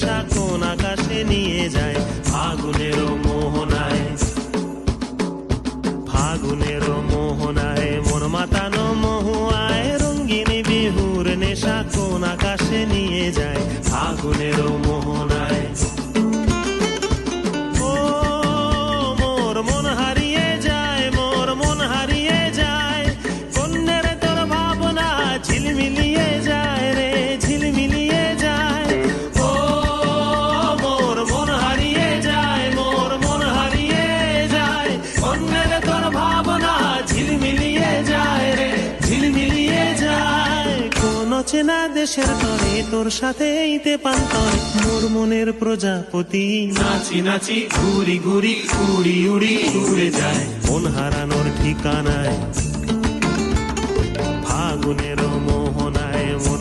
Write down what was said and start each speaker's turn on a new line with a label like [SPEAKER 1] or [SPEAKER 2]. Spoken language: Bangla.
[SPEAKER 1] নেশা কোন আকাশে নিয়ে যায় ফাগুনের মোহনায় ফাগুনের মোহনায় মন মাতানো মহুয়ায় রঙ্গিন বিহুর নেশা কোন আকাশে নিয়ে যায় ফাগুনের মোহনায় ও মন হারিয়ে যায়, মোর মন হারিয়ে যায় যায় কন্যের তোর ভাবনা ঝিলমিলিয়ে যায় রে ঝিলমিলিয়ে যায়। কোন চেনা দেশের তরে তোর সাথে ইতে পান্তর মোর মনের প্রজাপতি নাচি নাচি ঘুরি ঘুরি উড়ি উড়ি উড়ে যায়। মন হারানোর ঠিকানায় ফাগুনের মোহনায় মন